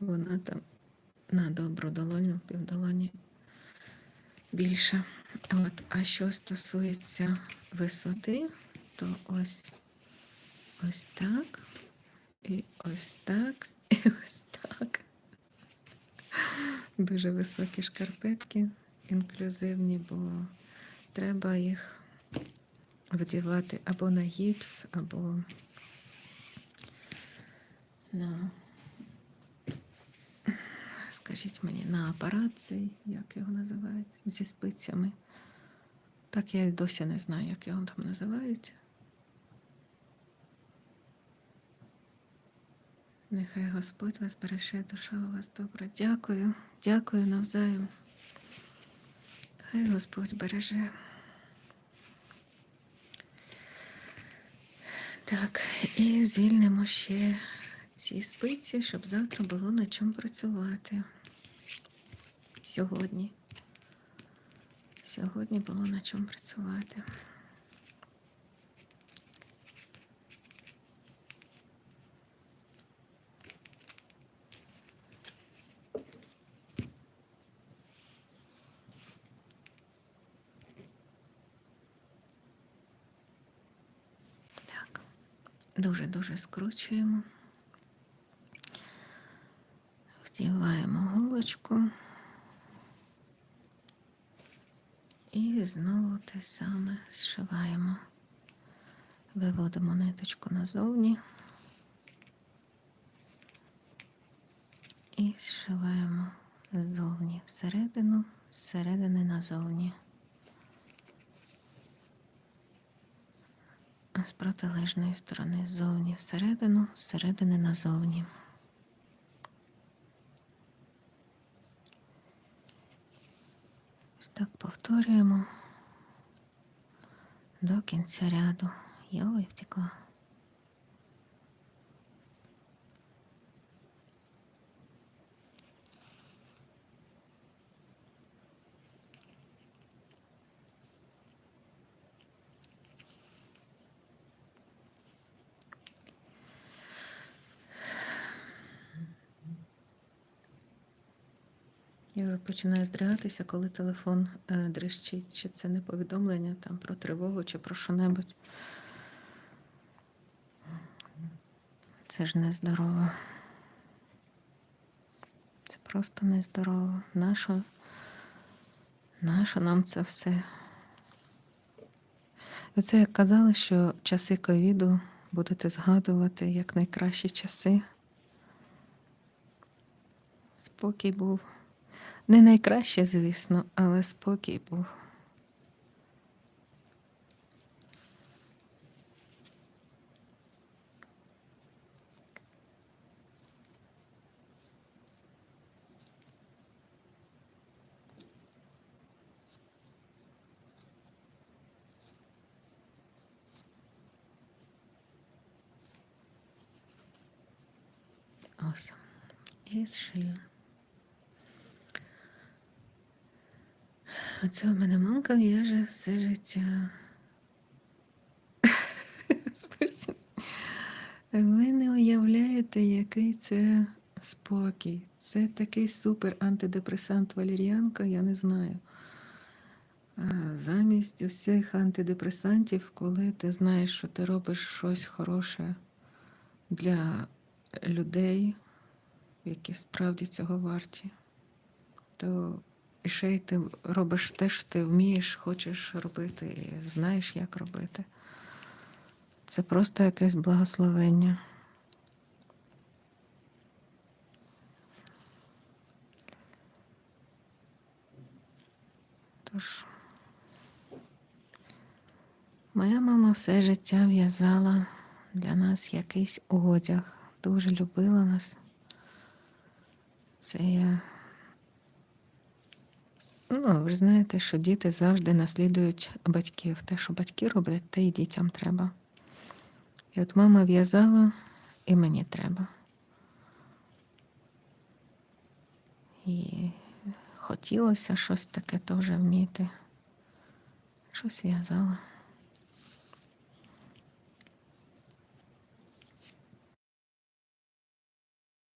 вона там на добру долоню, півдолоні більша. От, а що стосується висоти, то ось ось так, і ось так, і ось так. Дуже високі шкарпетки, інклюзивні, бо треба їх вдівати або на гіпс, або на, скажіть мені, на апарат цей, як його називають, зі спицями. Так я досі не знаю, як його там називають. Нехай Господь вас береже, душа у вас добра. Дякую, дякую навзаєм. Хай Господь береже. Так, і звільнимо ще ці спиці, щоб завтра було на чому працювати. Сьогодні. Сьогодні було на чому працювати. Так, дуже-дуже скручуємо. Вдіваємо голочку. І знову те саме зшиваємо. Виводимо ниточку назовні і зшиваємо ззовні всередину, зсередини назовні. З протилежної сторони ззовні всередину, зсередини назовні. Ось так повторюємо до кінця ряду. Йой, втекла. Я вже починаю здригатися, коли телефон е, дрищить, чи це не повідомлення там про тривогу, чи про що-небудь. Це ж нездорово. Це просто нездорово. Нащо, нащо нам це все? Оце як казали, що часи ковіду будете згадувати як найкращі часи. Спокій був. Не найкраще, звісно, але спокій був. Ось. І зшила. Оце у мене мамка в'яже все життя. Ви не уявляєте, який це спокій. Це такий супер антидепресант валір'янка, я не знаю. Замість усіх антидепресантів, коли ти знаєш, що ти робиш щось хороше для людей, які справді цього варті, то і ще й ти робиш те, що ти вмієш, хочеш робити, і знаєш, як робити. Це просто якесь благословення. Тож, моя мама все життя в'язала для нас якийсь одяг, дуже любила нас. Це я Ну, ви ж знаєте, що діти завжди наслідують батьків. Те, що батьки роблять, те і дітям треба. І от мама в'язала, і мені треба. І хотілося щось таке теж вміти. Щось в'язала.